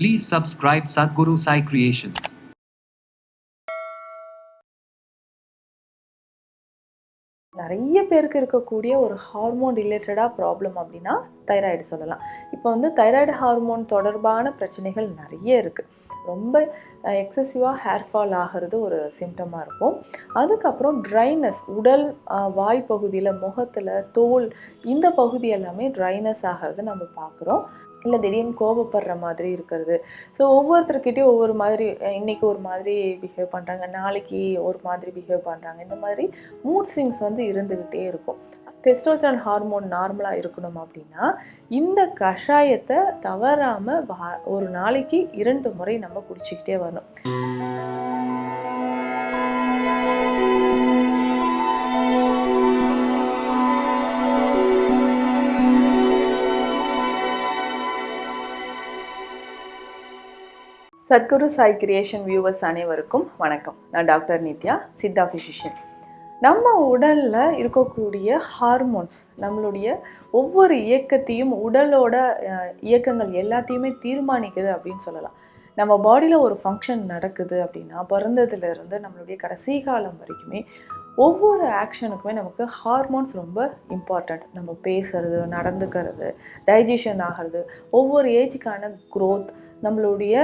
Please subscribe Sadhguru Sai Creations. நிறைய பேருக்கு இருக்கக்கூடிய ஒரு ஹார்மோன் ரிலேட்டடாக ப்ராப்ளம் அப்படின்னா தைராய்டு சொல்லலாம். இப்போ வந்து தைராய்டு ஹார்மோன் தொடர்பான பிரச்சனைகள் நிறைய இருக்குது ரொம்ப எக்ஸசிவாக ஹேர் ஃபால் ஆகிறது ஒரு சிம்டமாக இருக்கும். அதுக்கப்புறம் ட்ரைனஸ் உடல் வாய் பகுதியில் முகத்தில் தோல் இந்த பகுதி எல்லாமே ட்ரைனஸ் ஆகிறது நம்ம பார்க்குறோம். இல்லை திடீர்னு கோபப்படுற மாதிரி இருக்கிறது. ஸோ ஒவ்வொருத்தர்கிட்டையும் ஒவ்வொரு மாதிரி இன்றைக்கி இன்னைக்கு ஒரு மாதிரி பிஹேவ் பண்ணுறாங்க நாளைக்கு ஒரு மாதிரி பிஹேவ் பண்ணுறாங்க இந்த மாதிரி மூட் ஸ்விங்ஸ் வந்து இருந்துக்கிட்டே இருக்கும். டெஸ்டோஸ்டரான் ஹார்மோன் நார்மலாக இருக்கணும் அப்படின்னா இந்த கஷாயத்தை தவறாமல் வா ஒரு நாளைக்கு இரண்டு முறை நம்ம குடிச்சிக்கிட்டே வரணும். சத்குரு சாய் கிரியேஷன் வியூவர்ஸ் அனைவருக்கும் வணக்கம். நான் டாக்டர் நித்யா சித்தா ஃபிசிஷியன் நம்ம உடலில் இருக்கக்கூடிய ஹார்மோன்ஸ் நம்மளுடைய ஒவ்வொரு இயக்கத்தையும் உடலோட இயக்கங்கள் எல்லாத்தையுமே தீர்மானிக்குது அப்படின்னு சொல்லலாம். நம்ம பாடியில் ஒரு ஃபங்க்ஷன் நடக்குது அப்படின்னா பிறந்ததுலேருந்து நம்மளுடைய கடைசி காலம் வரைக்குமே ஒவ்வொரு ஆக்ஷனுக்குமே நமக்கு ஹார்மோன்ஸ் ரொம்ப இம்பார்ட்டண்ட் நம்ம பேசுறது நடந்துக்கிறது டைஜஷன் ஆகிறது ஒவ்வொரு ஏஜுக்கான க்ரோத் நம்மளுடைய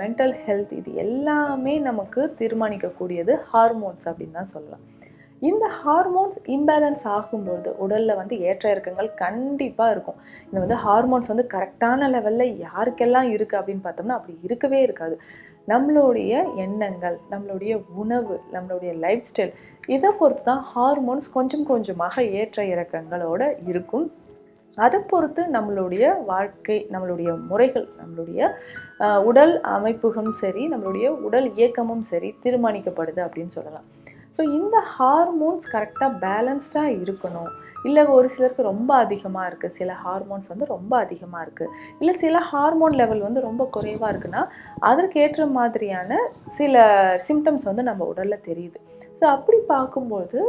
மென்டல் ஹெல்த் இது எல்லாமே நமக்கு தீர்மானிக்கக்கூடியது ஹார்மோன்ஸ் அப்படின்னு தான் சொல்லலாம். இந்த ஹார்மோன்ஸ் இம்பேலன்ஸ் ஆகும்போது உடலில் வந்து ஏற்ற இறக்கங்கள் கண்டிப்பாக இருக்கும். இந்த வந்து ஹார்மோன்ஸ் வந்து கரெக்டான லெவலில் யாருக்கெல்லாம் இருக்குது அப்படின்னு பார்த்தோம்னா அப்படி இருக்கவே இருக்காது. நம்மளுடைய எண்ணங்கள் நம்மளுடைய உணவு நம்மளுடைய லைஃப் ஸ்டைல் இதை பொறுத்து தான் ஹார்மோன்ஸ் கொஞ்சம் கொஞ்சமாக ஏற்ற இறக்கங்களோட இருக்கும். அதை பொறுத்து நம்மளுடைய வாழ்க்கை நம்மளுடைய முறைகள் நம்மளுடைய உடல் அமைப்புகளும் சரி நம்மளுடைய உடல் இயக்கமும் சரி தீர்மானிக்கப்படுது அப்படின்னு சொல்லலாம். ஸோ இந்த ஹார்மோன்ஸ் கரெக்டாக பேலன்ஸ்டாக இருக்கணும். இல்லை ஒரு சிலருக்கு ரொம்ப அதிகமாக இருக்குது சில ஹார்மோன்ஸ் வந்து ரொம்ப அதிகமாக இருக்குது இல்லை சில ஹார்மோன் லெவல் வந்து ரொம்ப குறைவாக இருக்குன்னா அதற்கு ஏற்ற மாதிரியான சில சிம்டம்ஸ் வந்து நம்ம உடலில் தெரியுது. ஸோ அப்படி பார்க்கும்போது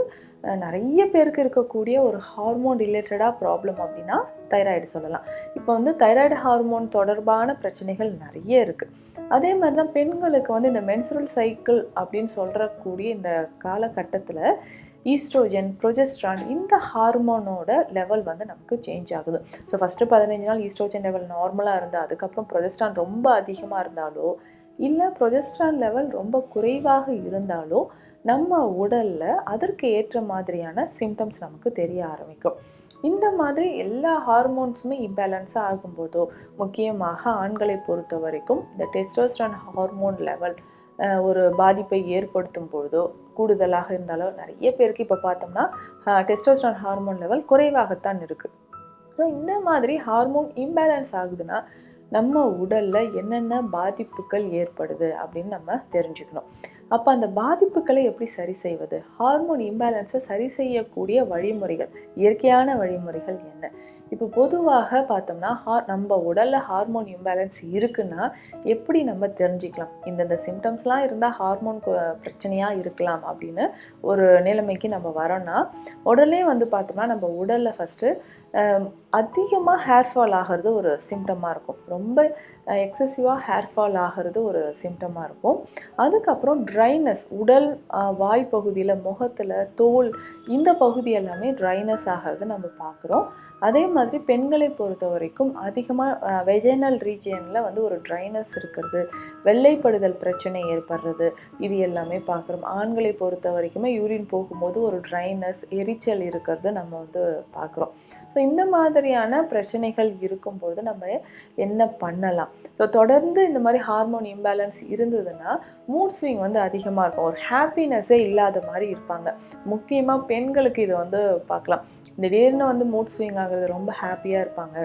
நிறைய பேருக்கு இருக்கக்கூடிய ஒரு ஹார்மோன் ரிலேட்டடாக ப்ராப்ளம் அப்படின்னா தைராய்டு சொல்லலாம். இப்போ வந்து தைராய்டு ஹார்மோன் தொடர்பான பிரச்சனைகள் நிறைய இருக்குது அதே மாதிரி தான் பெண்களுக்கு வந்து இந்த மென்சுரல் சைக்கிள் அப்படின்னு சொல்கிறக்கூடிய இந்த காலகட்டத்தில் ஈஸ்ட்ரோஜன் ப்ரொஜெஸ்ட்ரான் இந்த ஹார்மோனோட லெவல் வந்து நமக்கு சேஞ்ச் ஆகுது. ஸோ ஃபஸ்ட்டு பதினஞ்சு நாள் ஈஸ்ட்ரோஜன் லெவல் நார்மலாக இருந்தால் அதுக்கப்புறம் ப்ரொஜெஸ்ட்ரான் ரொம்ப அதிகமாக இருந்தாலோ இல்லை ப்ரொஜெஸ்ட்ரான் லெவல் ரொம்ப குறைவாக இருந்தாலோ நம்ம உடலில் அதற்கு ஏற்ற மாதிரியான சிம்டம்ஸ் நமக்கு தெரிய ஆரம்பிக்கும். இந்த மாதிரி எல்லா ஹார்மோன்ஸுமே இம்பேலன்ஸாக ஆகும்போதோ முக்கியமாக ஆண்களை பொறுத்த வரைக்கும் இந்த டெஸ்டோஸ்ட்ரான் ஹார்மோன் லெவல் ஒரு பாதிப்பை ஏற்படுத்தும் பொழுதோ கூடுதலாக இருந்தாலோ நிறைய பேருக்கு இப்போ பார்த்தோம்னா டெஸ்டோஸ்டான் ஹார்மோன் லெவல் குறைவாகத்தான் இருக்குது ஸோ இந்த மாதிரி ஹார்மோன் இம்பேலன்ஸ் ஆகுதுன்னா நம்ம உடலில் என்னென்ன பாதிப்புகள் ஏற்படுது அப்படின்னு நம்ம தெரிஞ்சுக்கணும். அப்போ அந்த பாதிப்புகளை எப்படி சரி செய்வது? ஹார்மோன் இம்பேலன்ஸை சரி செய்யக்கூடிய வழிமுறைகள் இயற்கையான வழிமுறைகள் என்ன? இப்போ பொதுவாக பார்த்தோம்னா ஹா நம்ம உடலில் ஹார்மோன் இம்பேலன்ஸ் இருக்குன்னா எப்படி நம்ம தெரிஞ்சுக்கலாம்? இந்தந்த சிம்டம்ஸ்லாம் இருந்தால் ஹார்மோன் பிரச்சனையாக இருக்கலாம் அப்படின்னு ஒரு நிலைமைக்கு நம்ம வரோன்னா உடனே வந்து பார்த்தோம்னா நம்ம உடலில் ஃபஸ்ட்டு அதிகமாக ஹேர் ஃபால் ஆகிறது ஒரு சிம்டமாக இருக்கும். ரொம்ப எக்ஸசிவாக ஹேர் ஃபால் ஆகிறது ஒரு சிம்டமாக இருக்கும். அதுக்கப்புறம் ட்ரைனஸ் உடல் வாய் பகுதியில் முகத்தில் தோல் இந்த பகுதி எல்லாமே ட்ரைனஸ் ஆகிறது நம்ம பார்க்குறோம். அதே மாதிரி பெண்களை பொறுத்த வரைக்கும் அதிகமாக வெஜைனல் ரீஜியனில் வந்து ஒரு ட்ரைனஸ் இருக்கிறது வெள்ளைப்படுதல் பிரச்சனை ஏற்படுறது இது எல்லாமே பார்க்குறோம். ஆண்களை பொறுத்த வரைக்குமே யூரின் போகும்போது ஒரு ட்ரைனஸ் எரிச்சல் இருக்கிறது நம்ம வந்து பார்க்குறோம். ஸோ இந்த மாதிரியான பிரச்சனைகள் இருக்கும்போது நம்ம என்ன பண்ணலாம்? ஸோ தொடர்ந்து இந்த மாதிரி ஹார்மோன் இம்பேலன்ஸ் இருந்ததுன்னா மூட் ஸ்விங் வந்து அதிகமாக இருக்கும். ஒரு ஹாப்பினஸ்ஸே இல்லாத மாதிரி இருப்பாங்க. முக்கியமாக பெண்களுக்கு இதை வந்து பார்க்கலாம். திடீர்னு வந்து மூட் ஸ்விங் ஆகுறது ரொம்ப ஹாப்பியாக இருப்பாங்க.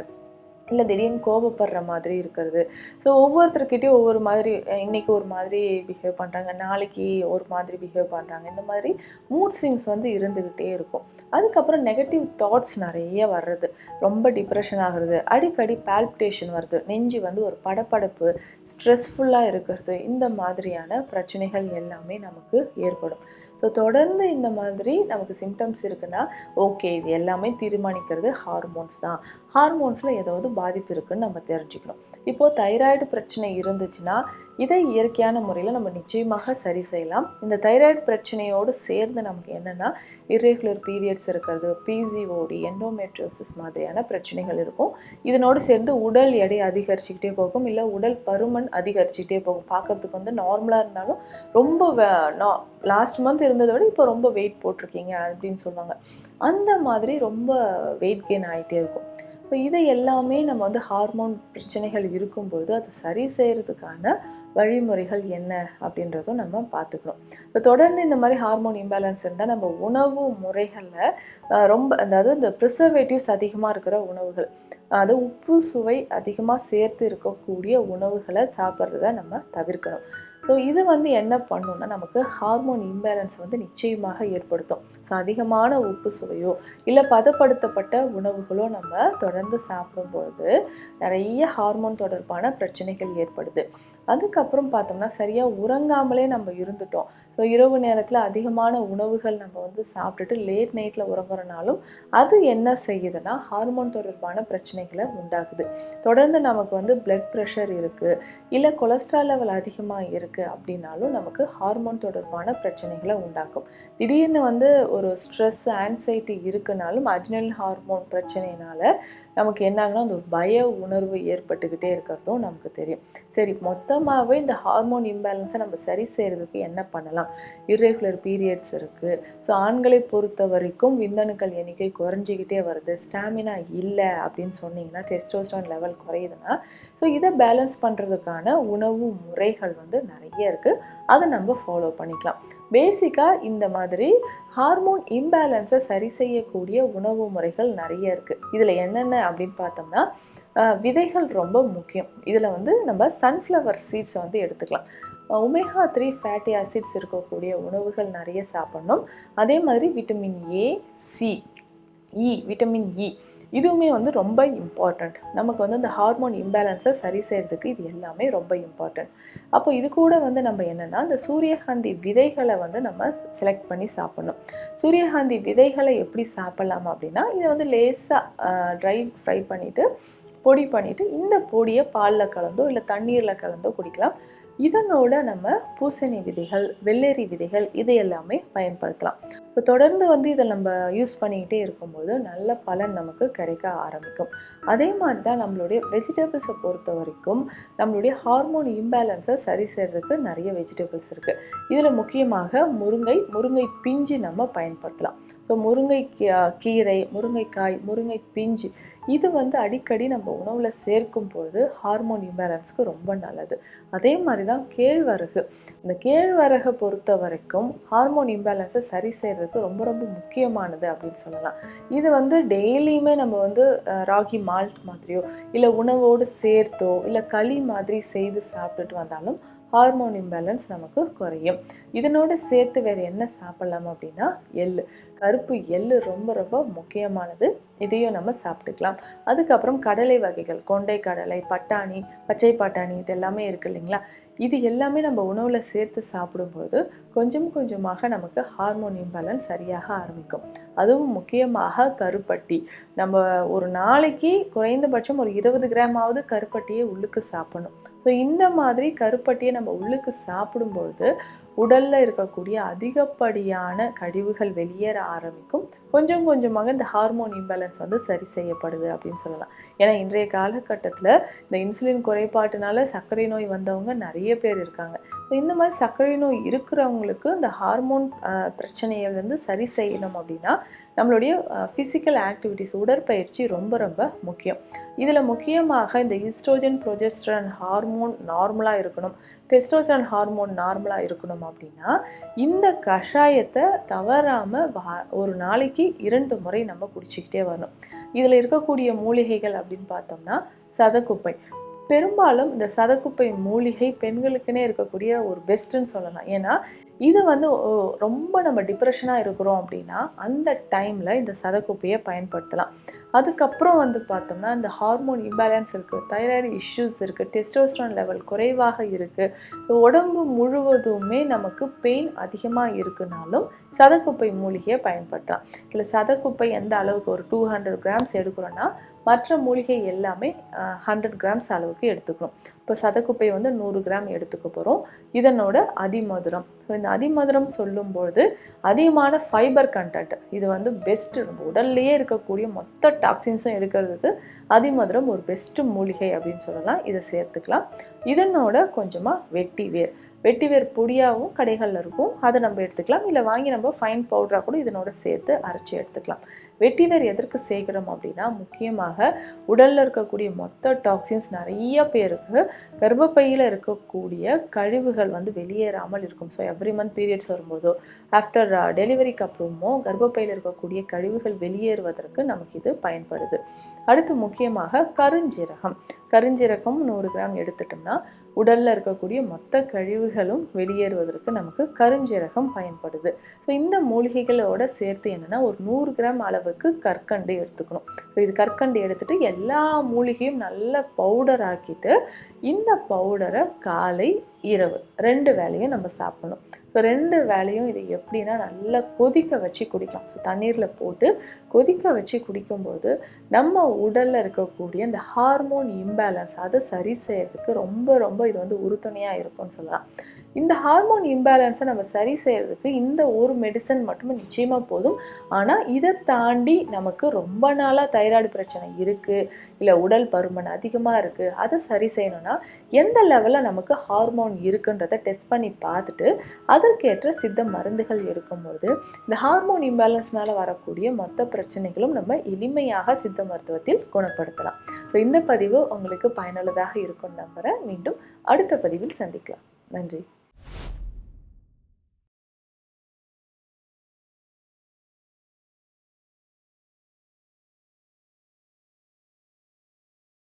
இல்லை திடீர்னு கோபப்படுற மாதிரி இருக்கிறது. ஸோ ஒவ்வொருத்தர்கிட்டயும் ஒவ்வொரு மாதிரி இன்றைக்கி இன்னைக்கு ஒரு மாதிரி பிஹேவ் பண்ணுறாங்க நாளைக்கு ஒரு மாதிரி பிஹேவ் பண்ணுறாங்க இந்த மாதிரி மூட் ஸ்விங்ஸ் வந்து இருந்துக்கிட்டே இருக்கும். அதுக்கப்புறம் நெகட்டிவ் தாட்ஸ் நிறைய வர்றது. ரொம்ப டிப்ரெஷன் ஆகுறது. அடிக்கடி பால்பிட்டேஷன் வருது. நெஞ்சு வந்து ஒரு படப்படப்பு ஸ்ட்ரெஸ்ஃபுல்லாக இருக்கிறது. இந்த மாதிரியான பிரச்சனைகள் எல்லாமே நமக்கு ஏற்படும். ஸோ தொடர்ந்து இந்த மாதிரி நமக்கு சிம்டம்ஸ் இருக்குன்னா ஓகே இது எல்லாமே தீர்மானிக்கிறது ஹார்மோன்ஸ் தான். ஹார்மோன்ஸில் ஏதாவது பாதிப்பு இருக்குன்னு நம்ம தெரிஞ்சுக்கணும். இப்போது தைராய்டு பிரச்சனை இருந்துச்சுன்னா இதை இயற்கையான முறையில் நம்ம நிச்சயமாக சரி செய்யலாம். இந்த தைராய்டு பிரச்சனையோடு சேர்ந்து நமக்கு என்னென்னா இர்ரெகுலர் பீரியட்ஸ் இருக்கிறது பிசிஓடி எண்டோமெட்ரியோசிஸ் மாதிரியான பிரச்சனைகள் இருக்கும். இதனோடு சேர்ந்து உடல் எடை அதிகரிச்சுக்கிட்டே போகும் இல்லை உடல் பருமன் அதிகரிச்சுக்கிட்டே போகும். பார்க்கறதுக்கு வந்து நார்மலாக இருந்தாலும் ரொம்ப லாஸ்ட் மந்த் இருந்ததை விட இப்போ ரொம்ப வெயிட் போட்டிருக்கீங்க அப்படின்னு சொல்லுவாங்க. அந்த மாதிரி ரொம்ப வெயிட் கெயின் ஆகிட்டே இருக்கும். இப்போ இதை எல்லாமே நம்ம வந்து ஹார்மோன் பிரச்சனைகள் இருக்கும்பொழுது அதை சரி செய்கிறதுக்கான வழிமுறைகள் என்ன அப்படின்றதும் நம்ம பார்த்துக்கணும். இப்போ தொடர்ந்து இந்த மாதிரி ஹார்மோன் இம்பேலன்ஸ் இருந்தால் நம்ம உணவு முறைகளில் ரொம்ப அதாவது இந்த ப்ரிசர்வேட்டிவ்ஸ் அதிகமாக இருக்கிற உணவுகள் அது உப்பு சுவை அதிகமாக சேர்த்து இருக்கக்கூடிய உணவுகளை சாப்பிட்றத நம்ம தவிர்க்கணும். ஸோ இது வந்து என்ன பண்ணுன்னா நமக்கு ஹார்மோன் இம்பேலன்ஸ் வந்து நிச்சயமாக ஏற்படுத்தும். ஸோ அதிகமான உப்பு சுவையோ இல்லை பதப்படுத்தப்பட்ட உணவுகளோ நம்ம தொடர்ந்து சாப்பிடும்பொழுது நிறைய ஹார்மோன் தொடர்பான பிரச்சனைகள் ஏற்படுது. அதுக்கப்புறம் பார்த்தோம்னா சரியாக உறங்காமலே நம்ம இருந்துட்டோம். ஸோ இரவு நேரத்தில் அதிகமான உணவுகள் நம்ம வந்து சாப்பிட்டுட்டு லேட் நைட்டில் உறங்குறனாலும் அது என்ன செய்யுதுன்னா ஹார்மோன் தொடர்பான பிரச்சனைகளை உண்டாகுது தொடர்ந்து நமக்கு வந்து பிளட் ப்ரெஷர் இருக்குது இல்லை கொலஸ்ட்ரால் லெவல் அதிகமாக இருக்குது அப்படின்னாலும் நமக்கு ஹார்மோன் தொடர்பான பிரச்சனைகளை உண்டாக்கும். திடீர்னு வந்து ஒரு ஸ்ட்ரெஸ் ஆன்சைட்டி இருக்குனாலும் அஜினல் ஹார்மோன் பிரச்சனைனால நமக்கு என்ன அந்த பய உணர்வு ஏற்பட்டுக்கிட்டே இருக்கிறதும் நமக்கு தெரியும். சரி மொத்தமாகவே இந்த ஹார்மோன் இம்பேலன்ஸை நம்ம சரி செய்கிறதுக்கு என்ன பண்ணலாம்? இர்ரெகுலர் பீரியட்ஸ் இருக்குது ஸோ ஆண்களை பொறுத்த வரைக்கும் விந்தணுக்கள் எண்ணிக்கை குறைஞ்சிக்கிட்டே வருது. ஸ்டாமினா இல்லை அப்படின்னு சொன்னீங்கன்னா டெஸ்டோஸ்டான் லெவல் குறையுதுன்னா ஸோ இதை பேலன்ஸ் பண்ணுறதுக்கான உணவு முறைகள் வந்து நிறைய இருக்குது அதை நம்ம ஃபாலோ பண்ணிக்கலாம். பேசிக்காக இந்த மாதிரி ஹார்மோன் இம்பேலன்ஸை சரி செய்யக்கூடிய உணவு முறைகள் நிறைய இருக்குது இதில் என்னென்ன அப்படின்னு பார்த்தோம்னா விதைகள் ரொம்ப முக்கியம். இதில் வந்து நம்ம சன்ஃப்ளவர் சீட்ஸை வந்து எடுத்துக்கலாம். ஒமேகா த்ரீ ஃபேட்டி ஆசிட்ஸ் இருக்கக்கூடிய உணவுகள் நிறைய சாப்பிட்ணும். அதே மாதிரி vitamin A C E vitamin E இதுவுமே வந்து ரொம்ப இம்பார்ட்டண்ட் நமக்கு வந்து இந்த ஹார்மோன் இம்பேலன்ஸை சரி செய்கிறதுக்கு இது எல்லாமே ரொம்ப இம்பார்ட்டண்ட் அப்போ இது கூட வந்து நம்ம என்னென்னா இந்த சூரியகாந்தி விதைகளை வந்து நம்ம செலக்ட் பண்ணி சாப்பிட்ணும். சூரியகாந்தி விதைகளை எப்படி சாப்பிட்லாம் அப்படின்னா இதை வந்து லேசாக ட்ரை ஃப்ரை பண்ணிவிட்டு பொடி பண்ணிவிட்டு இந்த பொடியை பாலில் கலந்தோ இல்லை தண்ணீரில் கலந்தோ குடிக்கலாம். இதனோட நம்ம பூசணி விதைகள் வெள்ளரி விதைகள் இது எல்லாமே பயன்படுத்தலாம். இப்போ தொடர்ந்து வந்து இதை நம்ம யூஸ் பண்ணிக்கிட்டே இருக்கும்போது நல்ல பலன் நமக்கு கிடைக்க ஆரம்பிக்கும். அதே மாதிரி தான் நம்மளுடைய வெஜிடபிள்ஸை பொறுத்த வரைக்கும் நம்மளுடைய ஹார்மோன் இம்பேலன்ஸை சரி செய்கிறதுக்கு நிறைய வெஜிடபிள்ஸ் இருக்குது இதில் முக்கியமாக முருங்கை முருங்கை பிஞ்சு நம்ம பயன்படுத்தலாம். ஸோ முருங்கை கீரை முருங்கைக்காய் முருங்கை பிஞ்சு இது வந்து அடிக்கடி நம்ம உணவில் சேர்க்கும் பொழுது ஹார்மோன் இம்பேலன்ஸ்க்கு ரொம்ப நல்லது. அதே மாதிரி தான் கேழ்வரகு. இந்த கேழ்வரகை பொறுத்த வரைக்கும் ஹார்மோன் இம்பேலன்ஸை சரி செய்கிறதுக்கு ரொம்ப ரொம்ப முக்கியமானது அப்படின்னு சொல்லலாம். இது வந்து டெய்லியுமே நம்ம வந்து ராகி மால்ட் மாதிரியோ இல்லை உணவோடு சேர்த்தோ இல்லை களி மாதிரி செய்து சாப்பிட்டுட்டு வந்தாலும் ஹார்மோன் இம்பேலன்ஸ் நமக்கு குறையும். இதனோடு சேர்த்து வேறு என்ன சாப்பிட்லாம் அப்படின்னா எள்ளு. கருப்பு எள் ரொம்ப ரொம்ப முக்கியமானது. இதையும் நம்ம சாப்பிட்டுக்கலாம். அதுக்கப்புறம் கடலை வகைகள் கொண்டை கடலை பட்டாணி பச்சை பட்டாணி இது எல்லாமே இருக்குது இல்லைங்களா? இது எல்லாமே நம்ம உணவில் சேர்த்து சாப்பிடும்போது கொஞ்சம் கொஞ்சமாக நமக்கு ஹார்மோன் இம்பேலன்ஸ் சரியாக ஆரம்பிக்கும். அதுவும் முக்கியமாக கருப்பட்டி. நம்ம ஒரு நாளைக்கு குறைந்தபட்சம் ஒரு இருபது கிராமாவது கருப்பட்டியை உள்ளுக்கு சாப்பிடணும். ஸோ இந்த மாதிரி கருப்பட்டியை நம்ம உள்ளுக்கு சாப்பிடும்பொழுது உடலில் இருக்கக்கூடிய அதிகப்படியான கழிவுகள் வெளியேற ஆரம்பிக்கும். கொஞ்சம் கொஞ்சமாக இந்த ஹார்மோன் இம்பேலன்ஸ் வந்து சரி செய்யப்படுது அப்படின்னு சொல்லலாம். ஏன்னா இன்றைய காலகட்டத்தில் இந்த இன்சுலின் குறைபாட்டினால சர்க்கரை நோய் வந்தவங்க நிறைய பேர் இருக்காங்க. இந்த மாதிரி சர்க்கரை நோய் இருக்கிறவங்களுக்கு இந்த ஹார்மோன் பிரச்சனையை வந்து சரி செய்யணும் அப்படின்னா நம்மளுடைய ஃபிசிக்கல் ஆக்டிவிட்டிஸ் உடற்பயிற்சி ரொம்ப ரொம்ப முக்கியம். இதில் முக்கியமாக இந்த ஈஸ்ட்ரோஜன் ப்ரொஜெஸ்ட்ரன் ஹார்மோன் நார்மலாக இருக்கணும். டெஸ்டோஸ்டரான் ஹார்மோன் நார்மலாக இருக்கணும் அப்படின்னா இந்த கஷாயத்தை தவறாமல் ஒரு நாளைக்கு இரண்டு முறை நம்ம குடிச்சிக்கிட்டே வரணும். இதில் இருக்கக்கூடிய மூலிகைகள் அப்படின்னு பார்த்தோம்னா சதக்குப்பை. பெரும்பாலும் இந்த சதக்குப்பை மூலிகை பெண்களுக்குன்னே இருக்கக்கூடிய ஒரு பெஸ்ட்டுன்னு சொல்லலாம். ஏன்னா இது வந்து ரொம்ப நம்ம டிப்ரெஷனாக இருக்கிறோம் அப்படின்னா அந்த டைமில் இந்த சதக்குப்பையை பயன்படுத்தலாம். அதுக்கப்புறம் வந்து பார்த்தோம்னா இந்த ஹார்மோன் இம்பேலன்ஸ் இருக்குது தைராய்டு இஷ்யூஸ் இருக்குது டெஸ்டோஸ்ட்ரான் லெவல் குறைவாக இருக்குது உடம்பு முழுவதுமே நமக்கு பெயின் அதிகமாக இருக்குனாலும் சதக்குப்பை மூலிகையை பயன்படுத்தலாம். இதில் சதக்குப்பை எந்த அளவுக்கு ஒரு டூ ஹண்ட்ரட் கிராம்ஸ் எடுக்கிறோன்னா மற்ற மூலிகை எல்லாமே ஹண்ட்ரட் கிராம்ஸ் அளவுக்கு எடுத்துக்கணும் இப்போ சதக்குப்பை வந்து நூறு கிராம் எடுத்துக்க போகிறோம் இதனோட அதிமதுரம். இந்த அதிமதுரம் சொல்லும்போது அதிகமான ஃபைபர் கண்டென்ட் இது வந்து பெஸ்ட்டு நம்ம உடல்லையே இருக்கக்கூடிய மொத்த டாக்ஸின்ஸும் எடுக்கிறதுக்கு அதிமதுரம் ஒரு பெஸ்ட்டு மூலிகை அப்படின்னு சொல்லலாம். இதை சேர்த்துக்கலாம். இதனோட கொஞ்சமாக வெட்டி வேர். வெட்டி வேர் பொடியாகவும் கடைகளில் இருக்கும். அதை நம்ம எடுத்துக்கலாம். இல்லை வாங்கி நம்ம ஃபைன் பவுடராக கூட இதனோட சேர்த்து அரைச்சி எடுத்துக்கலாம். வெட்டினர் எதற்கு சேர்க்குறோம் அப்படின்னா முக்கியமாக உடலில் இருக்கக்கூடிய மொத்த டாக்ஸின்ஸ் நிறைய பேருக்கு கர்ப்பப்பையில் இருக்கக்கூடிய கழிவுகள் வந்து வெளியேறாமல் இருக்கும். ஸோ எவ்ரி மந்த் பீரியட்ஸ் வரும்போதோ ஆஃப்டர் டெலிவரிக்கு uh, அப்புறமோ கர்ப்பப்பையில் இருக்கக்கூடிய கழிவுகள் வெளியேறுவதற்கு நமக்கு இது பயன்படுது. அடுத்து முக்கியமாக கருஞ்சீரகம். கருஞ்சீரகம் நூறு கிராம் எடுத்துட்டோம்னா உடலில் இருக்கக்கூடிய மொத்த கழிவுகளும் வெளியேறுவதற்கு நமக்கு கருஞ்சீரகம் பயன்படுது. ஸோ இந்த மூலிகைகளோட சேர்த்து என்னென்னா ஒரு நூறு கிராம் அளவுக்கு கற்கண்டு எடுத்துக்கணும். ஸோ இது கற்கண்டு எடுத்துட்டு எல்லா மூலிகையும் நல்லா பவுடர் ஆக்கிட்டு இந்த பவுடரை காலை இரவு ரெண்டு வேளையும் நம்ம சாப்பிடணும். ஸோ ரெண்டு வேலையும் இது எப்படின்னா நல்லா கொதிக்க வச்சு குடிக்கலாம். ஸோ தண்ணீரில் போட்டு கொதிக்க வச்சு குடிக்கும்போது நம்ம உடலில் இருக்கக்கூடிய இந்த ஹார்மோன் இம்பேலன்ஸ் அதை சரி செய்யறதுக்கு ரொம்ப ரொம்ப இது வந்து உறுதுணையாக இருக்கும்னு சொல்லலாம். இந்த ஹார்மோன் இம்பேலன்ஸை நம்ம சரி செய்கிறதுக்கு இந்த ஒரு மெடிசன் மட்டுமே நிச்சயமாக போதும். ஆனால் இதை தாண்டி நமக்கு ரொம்ப நாளாக தைராய்டு பிரச்சனை இருக்குது இல்லை உடல் பருமன் அதிகமாக இருக்குது அதை சரி செய்யணும்னா எந்த லெவலில் நமக்கு ஹார்மோன் இருக்குன்றதை டெஸ்ட் பண்ணி பார்த்துட்டு அதற்கேற்ற சித்த மருந்துகள் எடுக்கும்போது இந்த ஹார்மோன் இம்பேலன்ஸ்னால் வரக்கூடிய மொத்த பிரச்சனைகளும் நம்ம எளிமையாக சித்த மருத்துவத்தில் குணப்படுத்தலாம். ஸோ இந்த பதிவு உங்களுக்கு பயனுள்ளதாக இருக்கும் நம்புகிறேன் மீண்டும் அடுத்த பதிவில் சந்திக்கலாம். நன்றி.